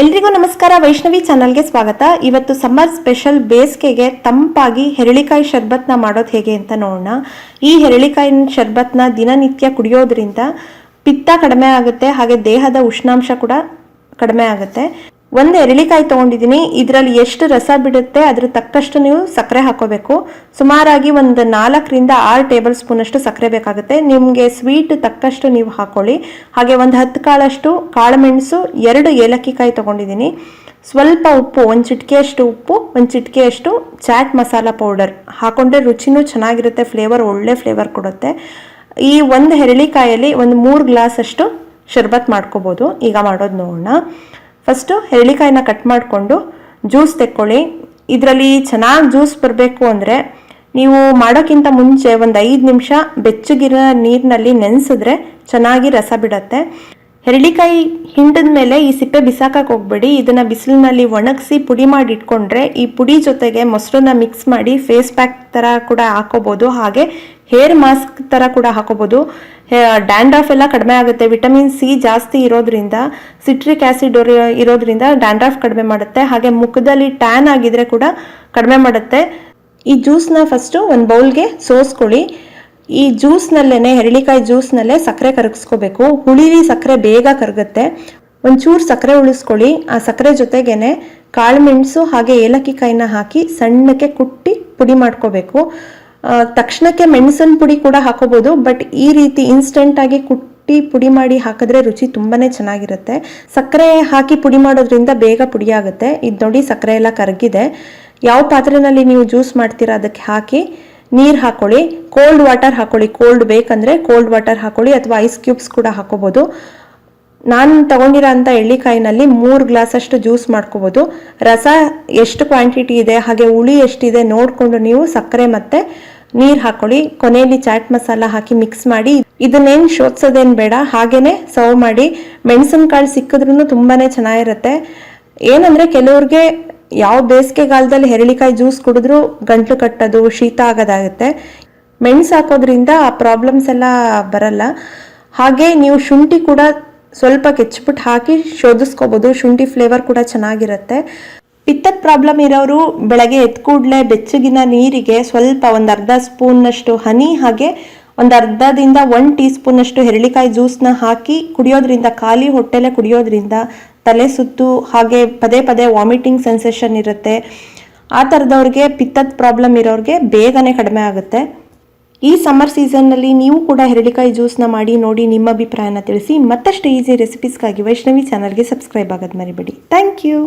ಎಲ್ರಿಗೂ ನಮಸ್ಕಾರ. ವೈಷ್ಣವಿ ಚಾನಲ್ಗೆ ಸ್ವಾಗತ. ಇವತ್ತು ಸಮ್ಮರ್ ಸ್ಪೆಷಲ್ ಬೇಸಿಗೆಗೆ ತಂಪಾಗಿ ಹೆರಳಿಕಾಯಿ ಶರ್ಬತ್ನ ಮಾಡೋದು ಹೇಗೆ ಅಂತ ನೋಡೋಣ. ಈ ಹೆರಳಿಕಾಯಿ ಶರ್ಬತ್ನ ದಿನನಿತ್ಯ ಕುಡಿಯೋದ್ರಿಂದ ಪಿತ್ತ ಕಡಿಮೆ ಆಗುತ್ತೆ, ಹಾಗೆ ದೇಹದ ಉಷ್ಣಾಂಶ ಕೂಡ ಕಡಿಮೆ ಆಗುತ್ತೆ. ಒಂದು ಎರಳಿಕಾಯಿ ತೊಗೊಂಡಿದ್ದೀನಿ ಇದರಲ್ಲಿ ಎಷ್ಟು ರಸ ಬಿಡುತ್ತೆ ಅದ್ರ ತಕ್ಕಷ್ಟು ನೀವು ಸಕ್ಕರೆ ಹಾಕೋಬೇಕು. ಸುಮಾರಾಗಿ ಒಂದು ನಾಲ್ಕರಿಂದ ಆರು ಟೇಬಲ್ ಸ್ಪೂನಷ್ಟು ಸಕ್ಕರೆ ಬೇಕಾಗುತ್ತೆ. ನಿಮಗೆ ಸ್ವೀಟ್ ತಕ್ಕಷ್ಟು ನೀವು ಹಾಕೊಳ್ಳಿ. ಹಾಗೆ ಒಂದು ಹತ್ತು ಕಾಳಷ್ಟು ಕಾಳುಮೆಣಸು, ಎರಡು ಏಲಕ್ಕಿ ಕಾಯಿ ತೊಗೊಂಡಿದ್ದೀನಿ ಸ್ವಲ್ಪ ಉಪ್ಪು, ಒಂದು ಚಿಟಿಕೆಯಷ್ಟು ಉಪ್ಪು, ಒಂದು ಚಿಟಿಕೆಯಷ್ಟು ಚಾಟ್ ಮಸಾಲ ಪೌಡರ್. ಹಾಕೊಂಡ್ರೆ ರುಚಿನೂ ಚೆನ್ನಾಗಿರುತ್ತೆ, ಫ್ಲೇವರ್, ಒಳ್ಳೆ ಫ್ಲೇವರ್ ಕೊಡುತ್ತೆ. ಈ ಒಂದು ಹೆರಳಿಕಾಯಲ್ಲಿ ಒಂದು ಮೂರು ಗ್ಲಾಸ್ ಅಷ್ಟು ಶರ್ಬತ್ ಮಾಡ್ಕೋಬೋದು. ಈಗ ಮಾಡೋದು ನೋಡೋಣ. ಫಸ್ಟು ಹೆರಳಿಕಾಯಿನ ಕಟ್ ಮಾಡಿಕೊಂಡು ಜ್ಯೂಸ್ ತೆಕ್ಕೊಳ್ಳಿ. ಇದರಲ್ಲಿ ಚೆನ್ನಾಗಿ ಜ್ಯೂಸ್ ಬರಬೇಕು ಅಂದರೆ ನೀವು ಮಾಡೋಕ್ಕಿಂತ ಮುಂಚೆ ಒಂದು ಐದು ನಿಮಿಷ ಬೆಚ್ಚಗಿರೋ ನೀರಿನಲ್ಲಿ ನೆನೆಸಿದ್ರೆ ಚೆನ್ನಾಗಿ ರಸ ಬಿಡತ್ತೆ. ಹೆರಳಿಕಾಯಿ ಹಿಂಡಿದ ಮೇಲೆ ಈ ಸಿಪ್ಪೆ ಬಿಸಾಕಕ್ಕೆ ಹೋಗ್ಬೇಡಿ. ಇದನ್ನ ಬಿಸಿಲಿನಲ್ಲಿ ಒಣಗಿಸಿ ಪುಡಿ ಮಾಡಿ ಇಟ್ಕೊಂಡ್ರೆ ಈ ಪುಡಿ ಜೊತೆಗೆ ಮೊಸರನ್ನ ಮಿಕ್ಸ್ ಮಾಡಿ ಫೇಸ್ ಪ್ಯಾಕ್ ಥರ ಕೂಡ ಹಾಕೋಬೋದು. ಹಾಗೆ ಹೇರ್ ಮಾಸ್ಕ್ ಥರ ಕೂಡ ಹಾಕೋಬೋದು. ಡ್ಯಾಂಡ್ರಫ್ ಎಲ್ಲ ಕಡಿಮೆ ಆಗುತ್ತೆ. ವಿಟಮಿನ್ ಸಿ ಜಾಸ್ತಿ ಇರೋದ್ರಿಂದ ಸಿಟ್ರಿಕ್ ಆ್ಯಸಿಡ್ ಇರೋದ್ರಿಂದ ಡ್ಯಾಂಡ್ರಫ್ ಕಡಿಮೆ ಮಾಡುತ್ತೆ. ಹಾಗೆ ಮುಖದಲ್ಲಿ ಟ್ಯಾನ್ ಆಗಿದ್ರೆ ಕೂಡ ಕಡಿಮೆ ಮಾಡುತ್ತೆ. ಈ ಜ್ಯೂಸ್ನ ಫಸ್ಟು ಒಂದು ಬೌಲ್ಗೆ ಸೋಸ್ಕೊಳ್ಳಿ. ಈ ಜ್ಯೂಸ್ನಲ್ಲೇ ಹೆರಳಿಕಾಯಿ ಜ್ಯೂಸ್ನಲ್ಲೇ ಸಕ್ಕರೆ ಕರಗಿಸ್ಕೋಬೇಕು. ಹುಳಿಲಿ ಸಕ್ಕರೆ ಬೇಗ ಕರಗುತ್ತೆ. ಒಂಚೂರು ಸಕ್ಕರೆ ಉಳಿಸ್ಕೊಳ್ಳಿ. ಆ ಸಕ್ಕರೆ ಜೊತೆಗೇನೆ ಕಾಳುಮೆಣಸು ಹಾಗೆ ಏಲಕ್ಕಿ ಕಾಯಿನ ಹಾಕಿ ಸಣ್ಣಕ್ಕೆ ಕುಟ್ಟಿ ಪುಡಿ ಮಾಡ್ಕೋಬೇಕು. ತಕ್ಷಣಕ್ಕೆ ಮೆಣಸಿನ ಪುಡಿ ಕೂಡ ಹಾಕೋಬಹುದು ಬಟ್ ಈ ರೀತಿ ಇನ್ಸ್ಟೆಂಟ್ ಆಗಿ ಕುಟ್ಟಿ ಪುಡಿ ಮಾಡಿ ಹಾಕಿದ್ರೆ ರುಚಿ ತುಂಬಾನೇ ಚೆನ್ನಾಗಿರುತ್ತೆ. ಸಕ್ಕರೆ ಹಾಕಿ ಪುಡಿ ಮಾಡೋದ್ರಿಂದ ಬೇಗ ಪುಡಿ ಆಗುತ್ತೆ. ಇದು ನೋಡಿ ಸಕ್ಕರೆ ಎಲ್ಲ ಕರಗಿದೆ. ಯಾವ ಪಾತ್ರೆನಲ್ಲಿ ನೀವು ಜ್ಯೂಸ್ ಮಾಡ್ತೀರಾ ಅದಕ್ಕೆ ಹಾಕಿ. ನೀರು ಹಾಕೊಳ್ಳಿ ಕೋಲ್ಡ್ ವಾಟರ್ ಹಾಕೊಳ್ಳಿ. ಕೋಲ್ಡ್ ಬೇಕಂದ್ರೆ ಕೋಲ್ಡ್ ವಾಟರ್ ಹಾಕೊಳ್ಳಿ ಅಥವಾ ಐಸ್ ಕ್ಯೂಬ್ಸ್ ಕೂಡ ಹಾಕೋಬಹುದು ನಾನು ತಗೊಂಡಿರೋ ಅಂಥ ಎಳ್ಳಿಕಾಯಿನಲ್ಲಿ ಮೂರು ಗ್ಲಾಸಷ್ಟು ಜ್ಯೂಸ್ ಮಾಡ್ಕೋಬೋದು. ರಸ ಎಷ್ಟು ಕ್ವಾಂಟಿಟಿ ಇದೆ, ಹಾಗೆ ಹುಳಿ ಎಷ್ಟಿದೆ ನೋಡಿಕೊಂಡು ನೀವು ಸಕ್ಕರೆ ಮತ್ತು ನೀರು ಹಾಕೊಳ್ಳಿ. ಕೊನೆಯಲ್ಲಿ ಚಾಟ್ ಮಸಾಲ ಹಾಕಿ ಮಿಕ್ಸ್ ಮಾಡಿ. ಇದನ್ನೇನು ಶೋಧಿಸೋದೇನು ಬೇಡ, ಹಾಗೇನೆ ಸರ್ವ್ ಮಾಡಿ. ಮೆಣಸಿನಕಾಳು ಸಿಕ್ಕಿದ್ರೂ ತುಂಬಾ ಚೆನ್ನಾಗಿರುತ್ತೆ. ಏನಂದರೆ ಕೆಲವ್ರಿಗೆ ಯಾವ ಬೇಸಿಗೆಗಾಲದಲ್ಲಿ ಹೆರಳಿಕಾಯಿ ಜ್ಯೂಸ್ ಕುಡಿದ್ರೂ ಗಂಟ್ಲು ಕಟ್ಟೋದು, ಶೀತ ಆಗೋದಾಗುತ್ತೆ. ಮೆಣಸು ಹಾಕೋದ್ರಿಂದ ಆ ಪ್ರಾಬ್ಲಮ್ಸ್ ಎಲ್ಲ ಬರಲ್ಲ. ಹಾಗೆ ನೀವು ಶುಂಠಿ ಕೂಡ ಸ್ವಲ್ಪ ಕೆಚ್ಬಿಟ್ಟು ಹಾಕಿ ಶೋಧಿಸ್ಕೋಬೋದು. ಶುಂಠಿ ಫ್ಲೇವರ್ ಕೂಡ ಚೆನ್ನಾಗಿರುತ್ತೆ. ಪಿತ್ತದ ಪ್ರಾಬ್ಲಮ್ ಇರೋರು ಬೆಳಗ್ಗೆ ಎದ್ದು ಕೂಡಲೇ ಬೆಚ್ಚಗಿನ ನೀರಿಗೆ ಸ್ವಲ್ಪ ಒಂದು ಅರ್ಧ ಸ್ಪೂನ್ನಷ್ಟು ಹನಿ ಹಾಗೆ ಒಂದು ಅರ್ಧದಿಂದ ಒನ್ ಟೀ ಸ್ಪೂನಷ್ಟು ಹೆರಳಿಕಾಯಿ ಜ್ಯೂಸ್ನ ಹಾಕಿ ಕುಡಿಯೋದ್ರಿಂದ ಖಾಲಿ ಹೊಟ್ಟೆಲೆ ಕುಡಿಯೋದ್ರಿಂದ ತಲೆ ಸುತ್ತು ಹಾಗೆ ಪದೇ ಪದೇ ವಾಮಿಟಿಂಗ್ ಸೆನ್ಸೇಷನ್ ಇರುತ್ತೆ. ಆ ಥರದವ್ರಿಗೆ ಪಿತ್ತದ ಪ್ರಾಬ್ಲಮ್ ಇರೋರಿಗೆ ಬೇಗನೆ ಕಡಿಮೆ ಆಗುತ್ತೆ. ಈ ಸಮ್ಮರ್ ಸೀಸನ್ನಲ್ಲಿ ನೀವು ಕೂಡ ಹೆರಳಿಕಾಯಿ ಜ್ಯೂಸ್ನ ಮಾಡಿ ನೋಡಿ ನಿಮ್ಮ ಅಭಿಪ್ರಾಯನ ತಿಳಿಸಿ. ಮತ್ತಷ್ಟು ಈಸಿ ರೆಸಿಪೀಸ್ಗಾಗಿ ವೈಷ್ಣವಿ ಚಾನಲ್ಗೆ ಸಬ್ಸ್ಕ್ರೈಬ್ ಆಗೋದು ಮರಿಬೇಡಿ. Thank you.